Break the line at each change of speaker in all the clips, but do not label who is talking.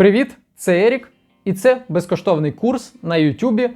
Привіт, це Ерік, і це безкоштовний курс на Ютубі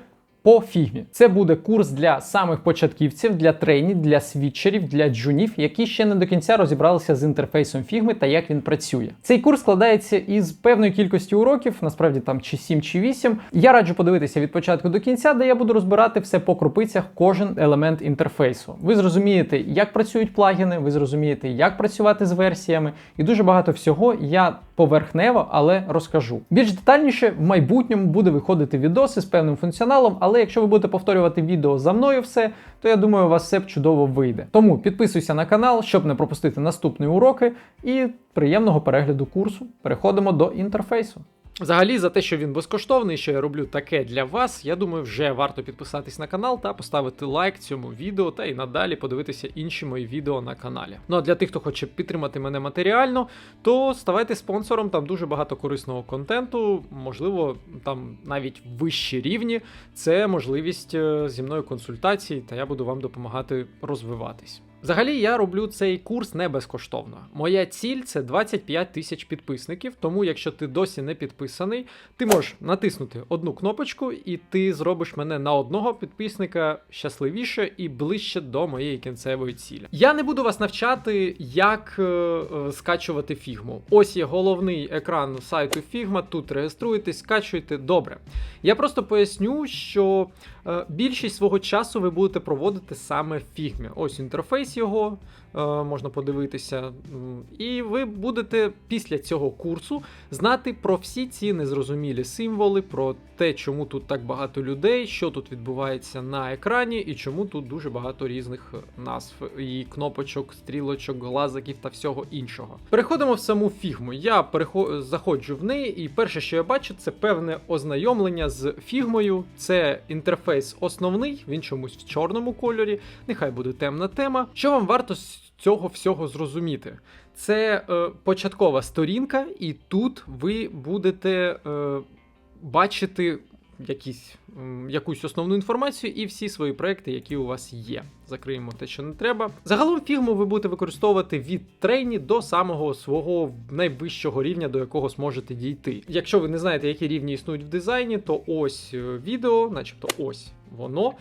по фігмі. Це буде курс для самих початківців, для трейнів, для світчерів, для джунів, які ще не до кінця розібралися з інтерфейсом фігми та як він працює. Цей курс складається із певної кількості уроків, насправді там чи 7, чи 8. Я раджу подивитися від початку до кінця, де я буду розбирати все по крупицях, кожен елемент інтерфейсу. Ви зрозумієте, як працюють плагіни, ви зрозумієте, як працювати з версіями, і дуже багато всього я поверхнево, але розкажу. Більш детальніше в майбутньому буде виходити відоси з певним функціоналом, але якщо ви будете повторювати відео за мною все, то я думаю, у вас все чудово вийде. Тому підписуйся на канал, щоб не пропустити наступні уроки, і приємного перегляду курсу. Переходимо до інтерфейсу. Взагалі, за те, що він безкоштовний, що я роблю таке для вас, я думаю, вже варто підписатись на канал та поставити лайк цьому відео, та і надалі подивитися інші мої відео на каналі. Ну а для тих, хто хоче підтримати мене матеріально, то ставайте спонсором, там дуже багато корисного контенту, можливо, там навіть вищі рівні. Це можливість е, зі мною консультацій, та я буду вам допомагати розвиватись. Взагалі, я роблю цей курс не безкоштовно. Моя ціль це 25 тисяч підписників. Тому, якщо ти досі не підписаний, ти можеш натиснути одну кнопочку, і ти зробиш мене на одного підписника щасливіше і ближче до моєї кінцевої цілі. Я не буду вас навчати, як е, е, скачувати фігму. Ось є головний екран сайту Figma. Тут реєструєтесь, скачуєте. Добре. Я просто поясню, що більшість свого часу ви будете проводити саме в фігмі. Ось інтерфейс його е, можна подивитися. І ви будете після цього курсу знати про всі ці незрозумілі символи, про те, чому тут так багато людей, що тут відбувається на екрані, і чому тут дуже багато різних назв і кнопочок, стрілочок, глазиків та всього іншого. Переходимо в саму фігму. Я перехо... заходжу в неї, і перше, що я бачу, це певне ознайомлення з фігмою. Це інтерфейс основний, він чомусь в чорному кольорі. Нехай буде темна тема. Що вам варто з цього всього зрозуміти? Це е, початкова сторінка, і тут ви будете е, бачити якісь, якусь основну інформацію і всі свої проекти, які у вас є. Закриємо те, що не треба. Загалом фігму ви будете використовувати від трейні до самого свого найвищого рівня, до якого зможете дійти. Якщо ви не знаєте, які рівні існують в дизайні, то ось е, відео, начебто ось воно.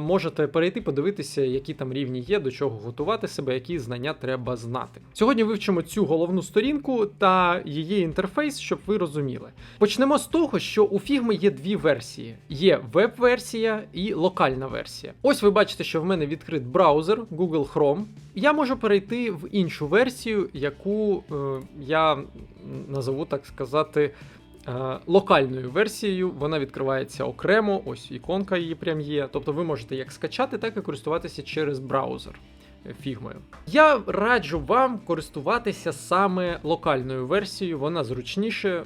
Можете перейти, подивитися, які там рівні є, до чого готувати себе, які знання треба знати. Сьогодні вивчимо цю головну сторінку та її інтерфейс, щоб ви розуміли. Почнемо з того, що у фігми є дві версії: є веб-версія і локальна версія. Ось ви бачите, що в мене відкрит браузер Google Chrome. Я можу перейти в іншу версію, яку е, я назову так сказати. Е, Локальною версією вона відкривається окремо, ось іконка її прям є. Тобто ви можете як скачати, так і користуватися через браузер фігмою. Я раджу вам користуватися саме локальною версією, вона зручніше.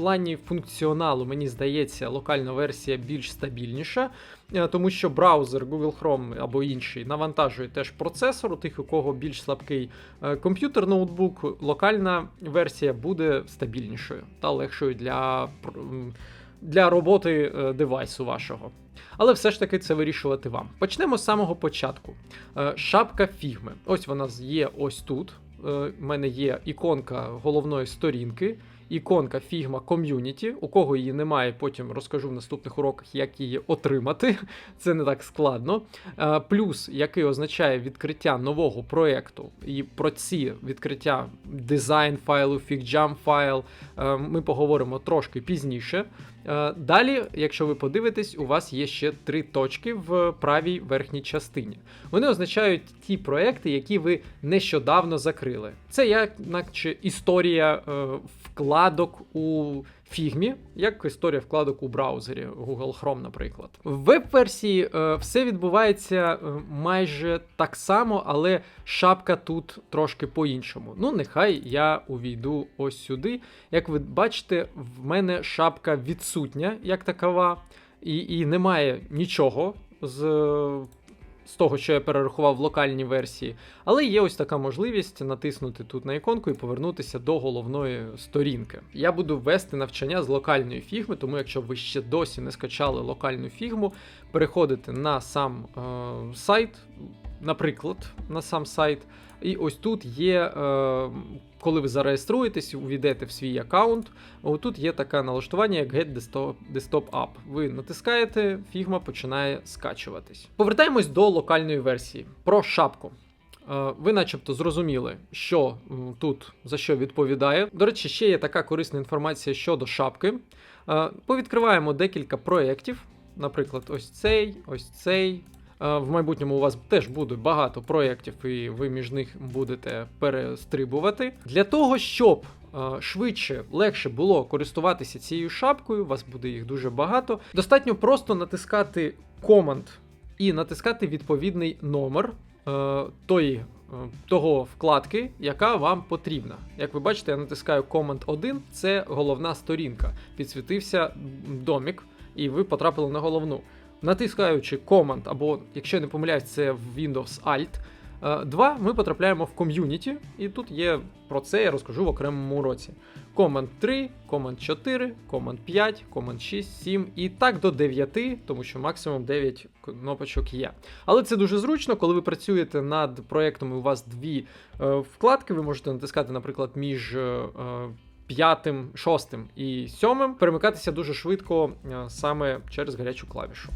Плані функціоналу, мені здається, локальна версія більш стабільніша, е, тому що браузер Google Chrome або інший навантажує теж процесор, у тих, у кого більш слабкий е, комп'ютер, ноутбук, локальна версія буде стабільнішою та легшою для, для роботи е, девайсу вашого. Але все ж таки це вирішувати вам. Почнемо з самого початку. Шапка фігми. Ось вона є ось тут. У мене є іконка головної сторінки, іконка Figma Community. У кого її немає, потім розкажу в наступних уроках, як її отримати. Це не так складно. Е, Плюс, який означає відкриття нового проєкту. І про ці відкриття дизайн файлу, фігджам файл е, ми поговоримо трошки пізніше. Е, Далі, якщо ви подивитесь, у вас є ще три точки в правій верхній частині. Вони означають ті проекти, які ви нещодавно закрили. Це як наче історія е, вкладок у фігмі, як історія вкладок у браузері Google Chrome, наприклад. В веб-версії е, все відбувається е, майже так само, але шапка тут трошки по-іншому. Ну, нехай я увійду ось сюди. Як ви бачите, в мене шапка відсутня як такова, і, і немає нічого з. З того, що я перерахував в локальній версії, але є ось така можливість натиснути тут на іконку і повернутися до головної сторінки. Я буду вести навчання з локальної фігми, тому якщо ви ще досі не скачали локальну фігму, переходите на сам е, сайт, наприклад, на сам сайт, І ось тут є, е, коли ви зареєструєтесь, увійдете в свій аккаунт, тут є таке налаштування, як Get Desktop, App. Ви натискаєте, Figma починає скачуватись. Повертаємось до локальної версії про шапку. Е, Ви, начебто, зрозуміли, що тут за що відповідає. До речі, ще є така корисна інформація щодо шапки. Е, Повідкриваємо декілька проєктів. Наприклад, ось цей, ось цей. В майбутньому у вас теж буде багато проєктів, і ви між них будете перестрибувати. Для того, щоб швидше, легше було користуватися цією шапкою, у вас буде їх дуже багато. Достатньо просто натискати команд і натискати відповідний номер тої. Того вкладки, яка вам потрібна. Як ви бачите, я натискаю Command 1, це головна сторінка. Підсвітився домік, і ви потрапили на головну. Натискаючи Command, або, якщо я не помиляюсь, це в Windows Alt е, 2, ми потрапляємо в ком'юніті, і тут є про це я розкажу в окремому уроці. Command 3, Command 4, Command 5, Command 6, 7 і так до 9, тому що максимум 9 кнопочок є. Але це дуже зручно, коли ви працюєте над проєктом, і у вас дві е, вкладки, ви можете натискати, наприклад, між. е, е, П'ятим, шостим і сьомим перемикатися дуже швидко е, саме через гарячу клавішу.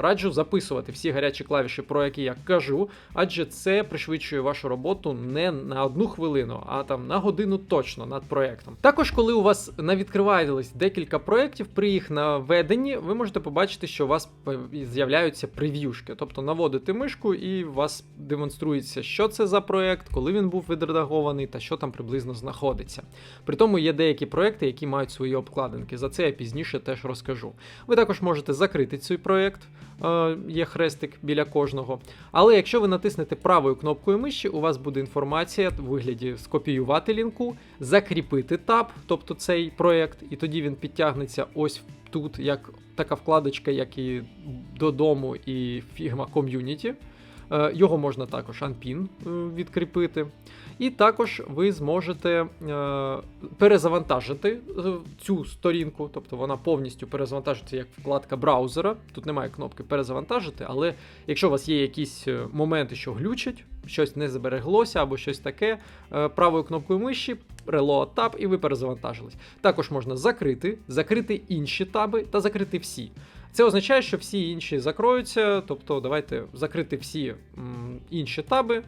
Раджу записувати всі гарячі клавіші, про які я кажу, адже це пришвидшує вашу роботу не на одну хвилину, а там на годину точно над проектом. Також, коли у вас навідкривались декілька проєктів, при їх наведенні ви можете побачити, що у вас з'являються прев'юшки, тобто наводите мишку і у вас демонструється, що це за проєкт, коли він був відредагований та що там приблизно знаходиться. При тому є деякі проєкти, які мають свої обкладинки. За це я пізніше теж розкажу. Ви також можете закрити цей проєкт. Е, є хрестик біля кожного. Але якщо ви натиснете правою кнопкою миші, у вас буде інформація в вигляді скопіювати лінку, закріпити таб, тобто цей проєкт, і тоді він підтягнеться ось тут, як така вкладочка, як і додому, і Figma Community. Е, Його можна також Unpin е, відкріпити. І також ви зможете е, перезавантажити цю сторінку, тобто вона повністю перезавантажиться як вкладка браузера. Тут немає кнопки перезавантажити, але якщо у вас є якісь моменти, що глючать, щось не збереглося або щось таке, правою кнопкою миші, Reload Tab, і ви перезавантажились. Також можна закрити, закрити інші таби та закрити всі. Це означає, що всі інші закроються, тобто давайте закрити всі інші таби,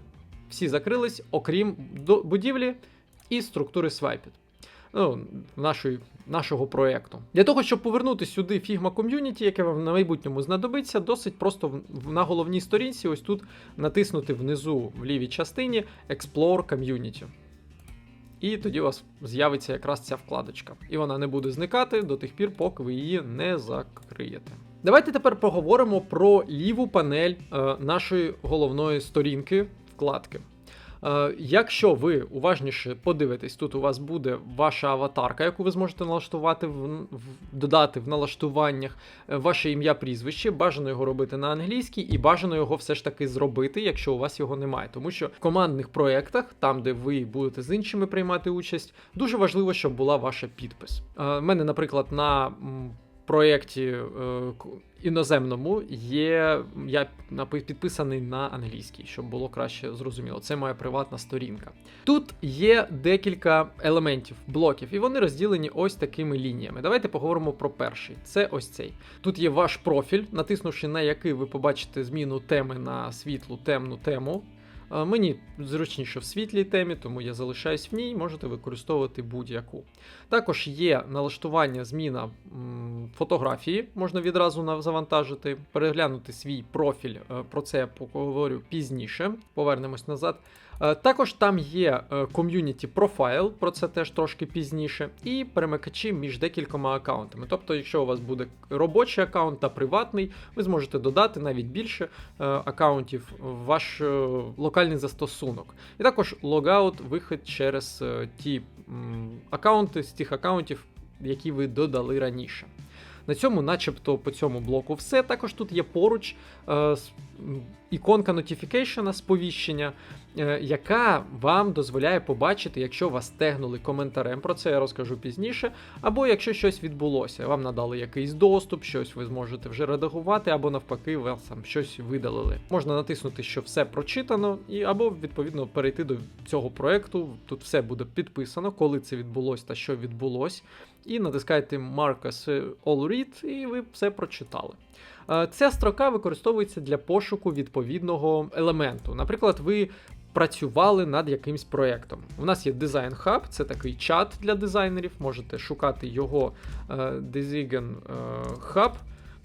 всі закрились, окрім будівлі і структури Swiped. Ну, нашої, нашого проєкту. Для того, щоб повернути сюди Figma Community, яке вам на майбутньому знадобиться, досить просто на головній сторінці, ось тут натиснути внизу в лівій частині Explore Community. І тоді у вас з'явиться якраз ця вкладочка. І вона не буде зникати до тих пір, поки ви її не закриєте. Давайте тепер поговоримо про ліву панель е, нашої головної сторінки вкладки. Е, Якщо ви уважніше подивитесь, тут у вас буде ваша аватарка, яку ви зможете налаштувати в, в додати в налаштуваннях е, ваше ім'я, прізвище. Бажано його робити на англійській, і бажано його все ж таки зробити, якщо у вас його немає. Тому що в командних проєктах, там де ви будете з іншими приймати участь, дуже важливо, щоб була ваша підпис. Е, в мене, наприклад, на проєкті е, іноземному є я підписаний на англійський, щоб було краще зрозуміло. Це моя приватна сторінка. Тут є декілька елементів, блоків, і вони розділені ось такими лініями. Давайте поговоримо про перший. Це ось цей. Тут є ваш профіль, натиснувши на який ви побачите зміну теми на світлу темну тему. Е, Мені зручніше в світлій темі, тому я залишаюсь в ній, можете використовувати будь-яку. Також є налаштування зміна фотографії, можна відразу завантажити, переглянути свій профіль. е, Про це я поговорю пізніше. Повернемось назад. Е, Також там є е, ком'юніті профайл, про це теж трошки пізніше, і перемикачі між декількома аккаунтами. Тобто, якщо у вас буде робочий аккаунт та приватний, ви зможете додати навіть більше е, аккаунтів в ваш е, локальний застосунок. І також логаут, вихід через е, ті аккаунти з тих аккаунтів, які ви додали раніше. На цьому, начебто, по цьому блоку все. Також тут є поруч е, іконка notification, сповіщення. Е, яка вам дозволяє побачити, якщо вас тегнули коментарем, про це я розкажу пізніше, або якщо щось відбулося, вам надали якийсь доступ, щось ви зможете вже редагувати, або навпаки, вас там щось видалили. Можна натиснути, що все прочитано, і або відповідно перейти до цього проекту. Тут все буде підписано, коли це відбулося та що відбулось. І натискаєте Marcus All Read, і ви все прочитали. Е, Ця строка використовується для пошуку відповідного елементу. Наприклад, ви працювали над якимсь проєктом. У нас є Design Hub, це такий чат для дизайнерів. Можете шукати його е, Design е, Hub.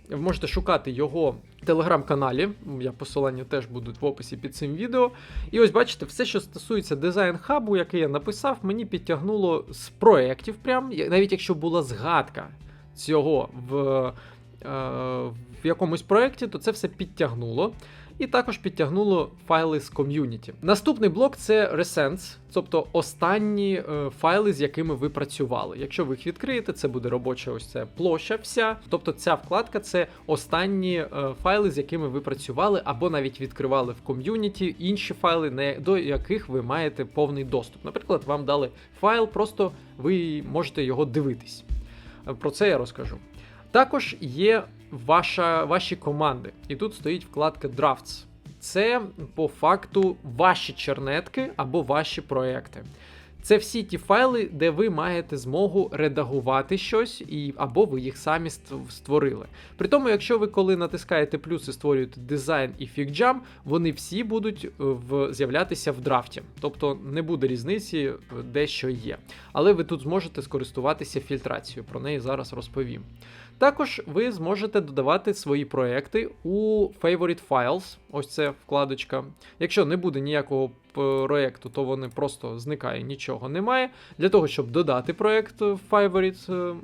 Ви можете шукати його в телеграм-каналі. Я посилання теж будуть в описі під цим відео. І ось бачите, все, що стосується дизайн хабу, який я написав, мені підтягнуло з проєктів. Прям навіть якщо була згадка цього в, в якомусь проєкті, то це все підтягнуло. І також підтягнуло файли з ком'юніті. Наступний блок це Recents, тобто останні е, файли, з якими ви працювали. Якщо ви їх відкриєте, це буде робоча ось ця площа вся. Тобто ця вкладка це останні е, файли, з якими ви працювали, або навіть відкривали в ком'юніті інші файли, до яких ви маєте повний доступ. Наприклад, вам дали файл, просто ви можете його дивитись. Е, Про це я розкажу. Також є ваша, ваші команди, і тут стоїть вкладка Drafts. Це по факту ваші чернетки або ваші проекти. Це всі ті файли, де ви маєте змогу редагувати щось, і, або ви їх самі створили. При тому, якщо ви коли натискаєте плюс і створюєте дизайн і фікджам, вони всі будуть е, в, з'являтися в драфті. Тобто не буде різниці, е, де що є. Але ви тут зможете скористуватися фільтрацією, про неї зараз розповім. Також ви зможете додавати свої проекти у Favorite Files. Ось це вкладочка. Якщо не буде ніякого проекту, то вони просто зникає, нічого немає. Для того, щоб додати проект в Favorite е,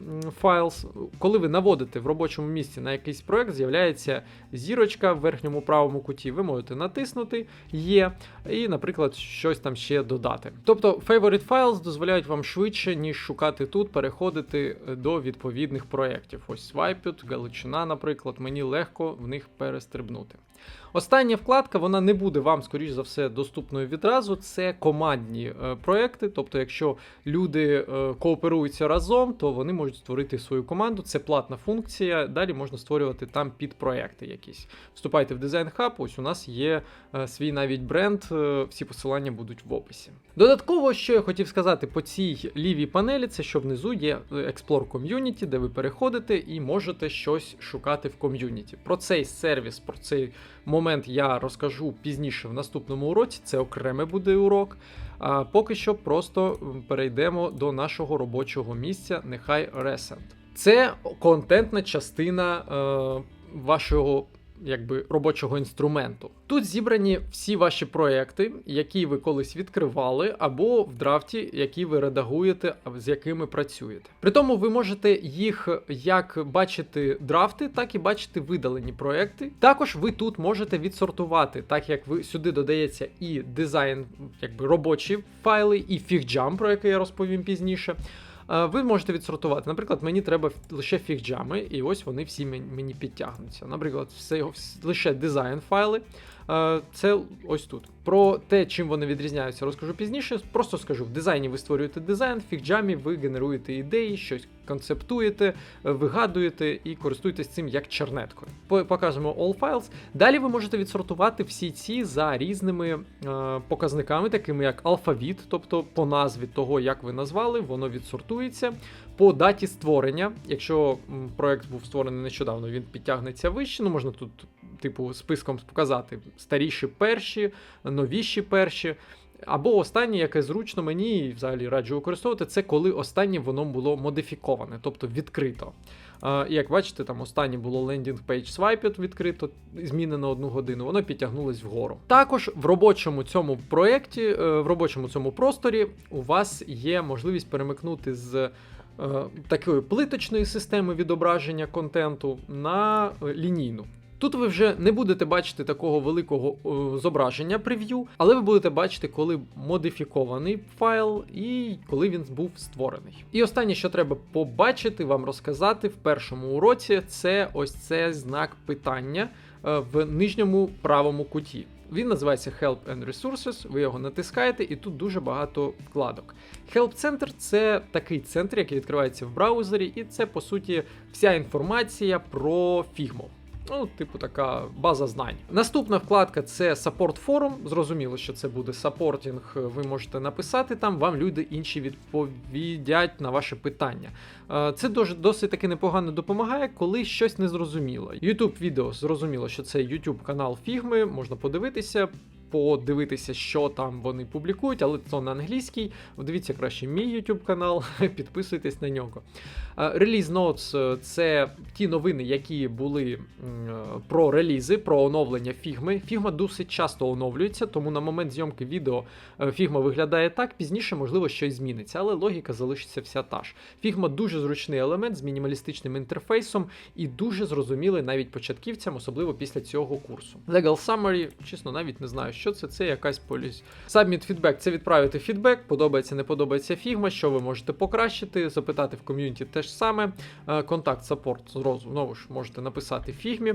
Files, коли ви наводите в робочому місці на якийсь проект, з'являється зірочка в верхньому правому куті. Ви можете натиснути Є, і, наприклад, щось там ще додати. Тобто, Favorite Files дозволяють вам швидше, ніж шукати тут, переходити до відповідних проєктів. Ось Swiped, Галичина, наприклад, мені легко в них перестрибнути. Остання вкладка вона не буде вам, скоріш за все, доступною відразу. Це командні е, проекти. Тобто, якщо люди е, кооперуються разом, то вони можуть створити свою команду. Це платна функція. Далі можна створювати там підпроекти якісь. Вступайте в Design Hub, ось у нас є е, свій навіть бренд. Всі посилання будуть в описі. Додатково, що я хотів сказати по цій лівій панелі, це що внизу є Explore Community, де ви переходите і можете щось шукати в ком'юніті. Про цей сервіс, про цей момент я розкажу пізніше в наступному уроці. Це окремий буде урок. А поки що просто перейдемо до нашого робочого місця, нехай Recent. Це контентна частина е, вашого якби робочого інструменту. Тут зібрані всі ваші проекти, які ви колись відкривали, або в драфті, які ви редагуєте, з якими працюєте. При тому ви можете їх як бачити драфти, так і бачити видалені проекти. Також ви тут можете відсортувати, так як ви сюди додається і дизайн, якби робочі файли, і фігджам, про який я розповім пізніше. Е, Ви можете відсортувати. Наприклад, мені треба лише фігджами, і ось вони всі мені підтягнуться. Наприклад, все, лише дизайн файли. Е, Це ось тут. Про те, чим вони відрізняються, розкажу пізніше. Просто скажу: в дизайні ви створюєте дизайн, в фігджамі ви генеруєте ідеї, щось концептуєте, вигадуєте і користуєтесь цим як чернеткою. Покажемо all files. Далі ви можете відсортувати всі ці за різними е, показниками, такими як алфавіт, тобто по назві того, як ви назвали, воно відсортується. По даті створення, якщо проект був створений нещодавно, він підтягнеться вище. Ну можна тут, типу, списком показати старіші перші, новіші перші. Або останнє, яке зручно мені і взагалі раджу використовувати, це коли останнє воно було модифіковане, тобто відкрито. І як бачите, там останнє було landing page swiped відкрито, змінено одну годину, воно підтягнулось вгору. Також в робочому цьому проєкті, е, в робочому цьому просторі у вас є можливість перемикнути з е, такої плиточної системи відображення контенту на е, лінійну. Тут ви вже не будете бачити такого великого е, зображення прев'ю, але ви будете бачити, коли модифікований файл і коли він був створений. І останнє, що треба побачити, вам розказати в першому уроці, це ось це знак питання е, в нижньому правому куті. Він називається Help and Resources. Ви його натискаєте, і тут дуже багато вкладок. Help Center це такий центр, який відкривається в браузері, і це по суті вся інформація про Figma. Ну, типу, така база знань. Наступна вкладка це Support Forum. Зрозуміло, що це буде саппортінг. Ви можете написати там, вам люди інші відповідять на ваше питання. Е, Це досить таки непогано допомагає, коли щось не зрозуміло. YouTube відео зрозуміло, що це YouTube канал Фігми, можна подивитися. Подивитися, що там вони публікують, але це на англійській. Дивіться краще мій YouTube канал, підписуйтесь на нього. Реліз Notes – це ті новини, які були е, про релізи, про оновлення фігми. Фігма досить часто оновлюється, тому на момент зйомки відео е, фігма виглядає так, пізніше, можливо, щось зміниться, але логіка залишиться вся та ж. Фігма дуже зручний елемент з мінімалістичним інтерфейсом і дуже зрозумілий навіть початківцям, особливо після цього курсу. Legal Summary, чесно, навіть не знаю, що це. Це якась полість. Submit Feedback – це відправити фідбек, подобається, не подобається фігма, що ви можете покращити, запитати в ком'юніті те ж саме. Е, Контакт саппорт знову ж можете написати фігмі.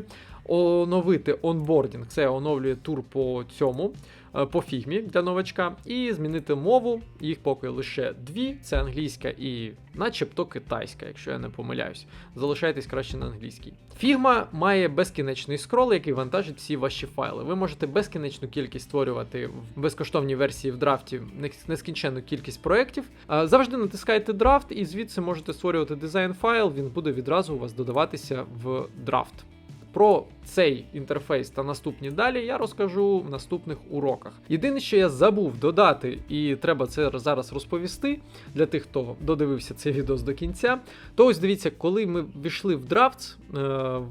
Оновити онбордінг, це оновлює тур по цьому, е, по фігмі для новачка. І змінити мову. Їх поки лише дві: це англійська і начебто китайська, якщо я не помиляюсь. Залишайтесь краще на англійській. Фігма має безкінечний скрол, який вантажить всі ваші файли. Ви можете безкінечну кількість створювати в безкоштовній версії в драфті нескінченну кількість проєктів. Е, Завжди натискайте драфт, і звідси можете створювати дизайн файл, він буде відразу у вас додаватися в драфт. Про цей інтерфейс та наступні далі я розкажу в наступних уроках. Єдине, що я забув додати, і треба це зараз розповісти для тих, хто додивився це відео до кінця. То ось дивіться, коли ми війшли в драфт е,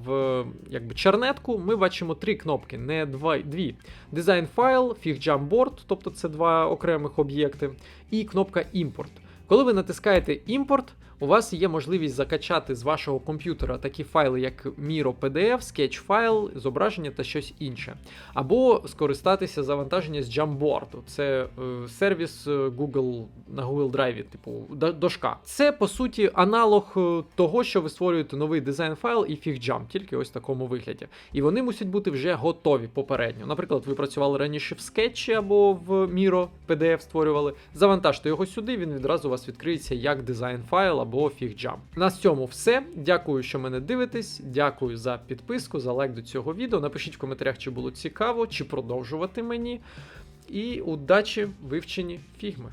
в якби чернетку, ми бачимо три кнопки, не два, дві. Дизайн файл, FigJumboard, тобто це два окремих об'єкти, і кнопка імпорт. Коли ви натискаєте імпорт, у вас є можливість закачати з вашого комп'ютера такі файли, як Miro PDF, Sketch файл, зображення та щось інше. Або скористатися завантаження з Jamboard. Це е, сервіс е, Google на Google Drive, типу дошка. Це по суті аналог е, того, що ви створюєте новий дизайн файл і FigJam, тільки ось в такому вигляді. І вони мусять бути вже готові попередньо. Наприклад, ви працювали раніше в Sketch або в Miro PDF створювали. Завантажте його сюди, він відразу у вас відкриється як дизайн файл або фігджам. На цьому все. Дякую, що мене дивитесь. Дякую за підписку, за лайк до цього відео. Напишіть в коментарях, чи було цікаво, чи продовжувати мені. І удачі вивчені фігми.